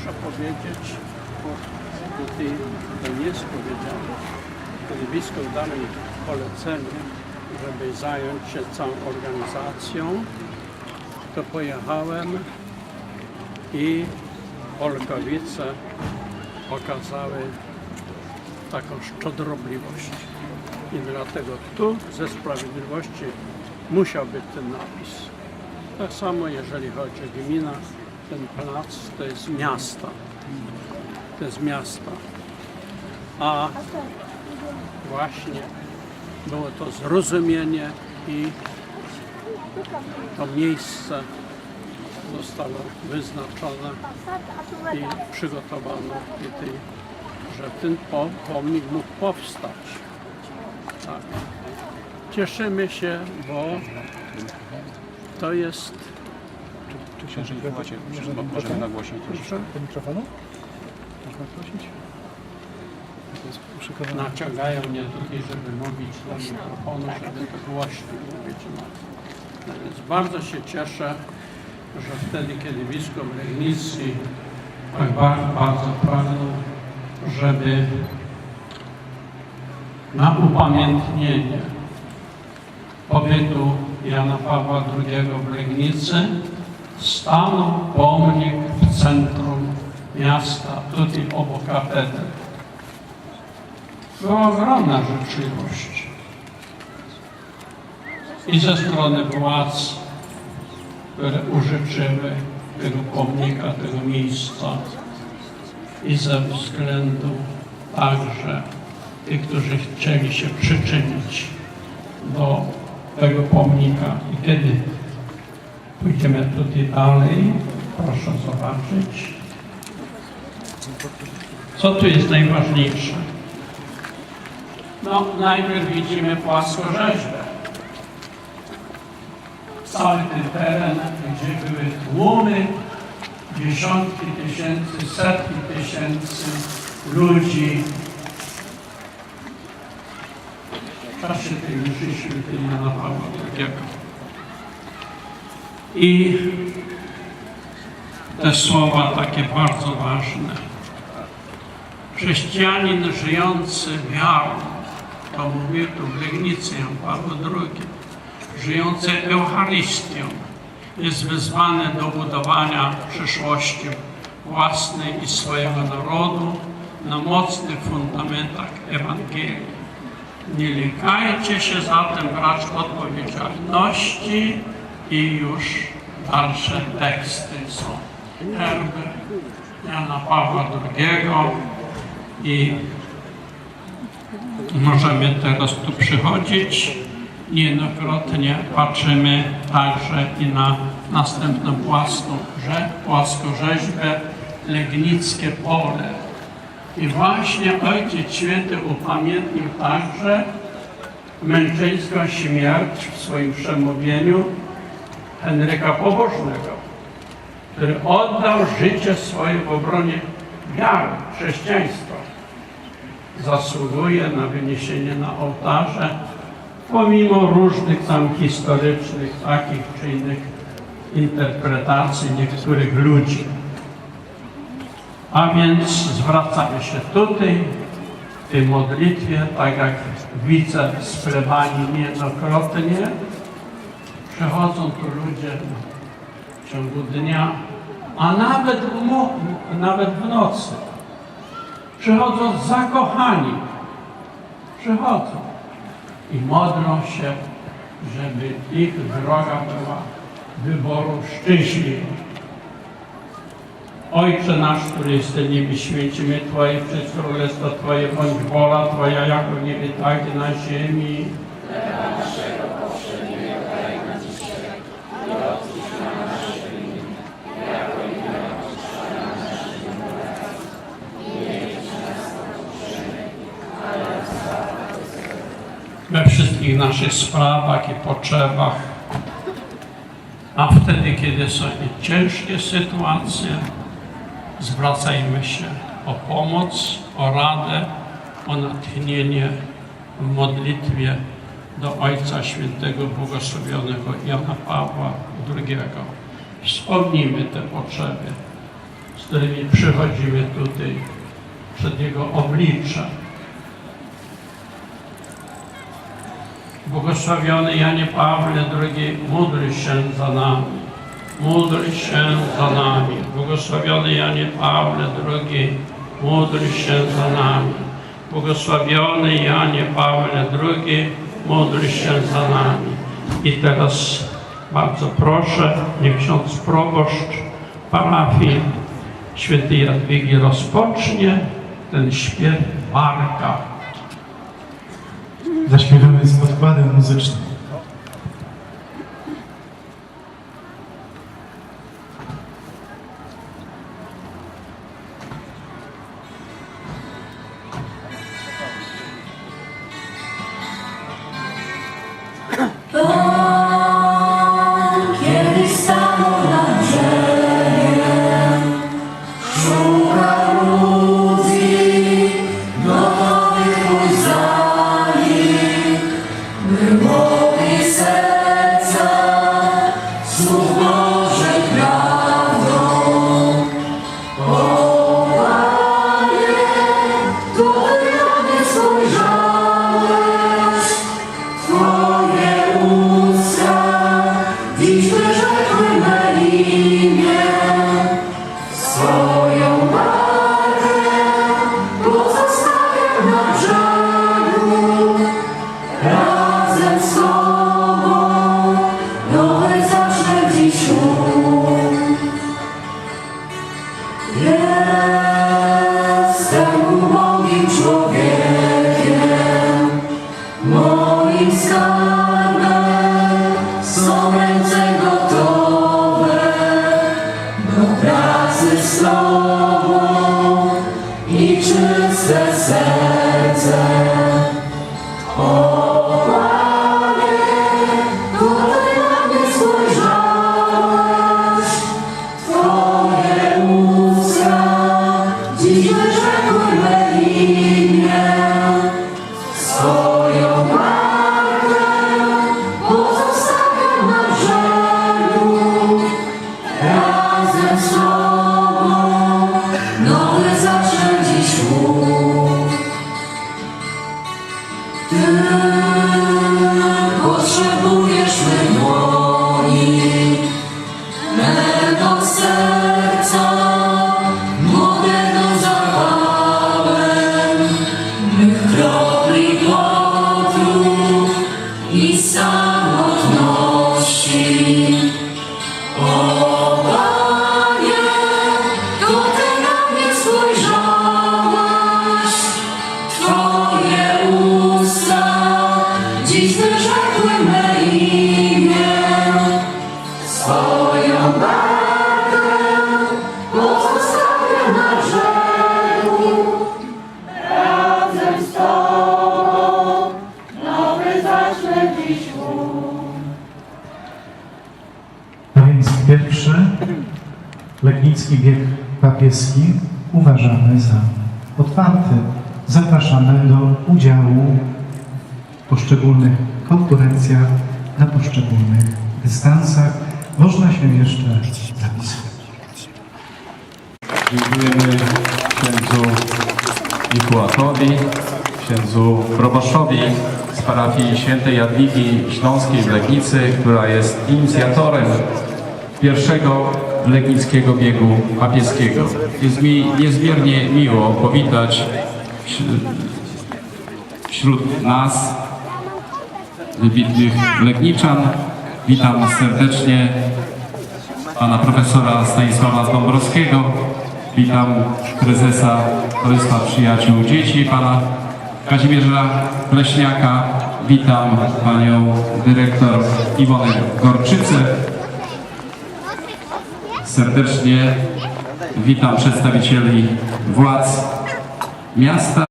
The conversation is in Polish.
muszę powiedzieć, bo tutaj to jest powiedziane, kiedy biskup dał mi polecenie, żeby zająć się całą organizacją, to pojechałem i Polkowice okazały taką szczodrobliwość. I dlatego tu ze sprawiedliwości musiał być ten napis. Tak samo jeżeli chodzi o gminę, ten plac to jest miasta. To jest miasta. A właśnie było to zrozumienie i to miejsce zostało wyznaczone i przygotowano tutaj, że ten po- pomnik mógł powstać. Tak. Cieszymy się, bo to jest Czy książę macie, może, możemy nagłośnić troszeczkę? Do mikrofonu? Można prosić? Naciągają mnie tutaj, żeby mówić do mikrofonu, żeby to głośniej mówić. No. No więc bardzo się cieszę, że wtedy, kiedy biskup Legnicki tak bardzo, bardzo pragnął, żeby na upamiętnienie pobytu Jana Pawła II w Legnicy stanął pomnik w centrum miasta, tutaj obok katedry była ogromna życzliwość. I ze strony władz, które użyczyły tego pomnika, tego miejsca, i ze względu także tych, którzy chcieli się przyczynić do tego pomnika. I kiedy pójdziemy tutaj dalej, proszę zobaczyć, co tu jest najważniejsze. No, najpierw widzimy płaskorzeźbę. Cały ten teren, gdzie były tłumy, dziesiątki tysięcy, setki tysięcy ludzi. W czasie tej mszy świętej Jana Pawła II. I te słowa takie bardzo ważne. Chrześcijanin żyjący wiarą, to mówię tu w Legnicy Jan Paweł II, żyjący Eucharystią, jest wezwany do budowania przyszłości własnej i swojego narodu na mocnych fundamentach Ewangelii. Nie lękajcie się zatem brać odpowiedzialności i już dalsze teksty są. Herbert Jana Pawła II i możemy teraz tu przychodzić. Niejednokrotnie patrzymy także i na następną płaską, że płaskorzeźbę Legnickie Pole. I właśnie Ojciec Święty upamiętnił także męczeńską śmierć w swoim przemówieniu Henryka Pobożnego, który oddał życie swoje w obronie wiary, chrześcijaństwa. Zasługuje na wyniesienie na ołtarze, pomimo różnych tam historycznych, takich czy innych interpretacji niektórych ludzi. A więc zwracamy się tutaj, w tej modlitwie, tak jak widzę z plebanii niejednokrotnie, Przechodzą tu ludzie w ciągu dnia, a nawet w, nawet w nocy. Przychodzą zakochani. Przychodzą i modlą się, żeby ich droga była wyboru szczęśliwa. Ojcze nasz, który jest w niebie, święcimy Twoje, przyjdź królestwo Twoje, bądź wola Twoja, jako w niebie, tak i na ziemi. Wszystkich naszych sprawach i potrzebach. A wtedy, kiedy są ciężkie sytuacje, zwracajmy się o pomoc, o radę, o natchnienie w modlitwie do Ojca Świętego Błogosławionego Jana Pawła II. Wspomnijmy te potrzeby. którymi przychodzimy tutaj przed Jego oblicze. Błogosławiony Janie Pawle II, módl się za nami. Módl się za nami. Błogosławiony Janie Pawle II, módl się za nami. Błogosławiony Janie Pawle II, módl się za nami. I teraz bardzo proszę, niech ksiądz proboszcz parafii świętej Jadwigi rozpocznie ten śpiew Marka. Zaśpiewamy z podkładem muzycznym. Do pracy z legnicki bieg papieski uważamy za otwarty. Zapraszamy do udziału w poszczególnych konkurencjach na poszczególnych dystansach. Można się jeszcze zapisać. Dziękujemy księdzu Mikułakowi, księdzu proboszowi z parafii świętej Jadwigi Śląskiej w Legnicy, która jest inicjatorem pierwszego legnickiego biegu papieskiego. Jest mi niezmiernie miło powitać wśród- nas wybitnych Legniczan. Witam serdecznie pana profesora Stanisława Dąbrowskiego. Witam prezesa Towarzystwa Przyjaciół Dzieci, pana Kazimierza Pleśniaka. Witam panią dyrektor Iwonę Gorczycę. Serdecznie witam przedstawicieli władz miasta.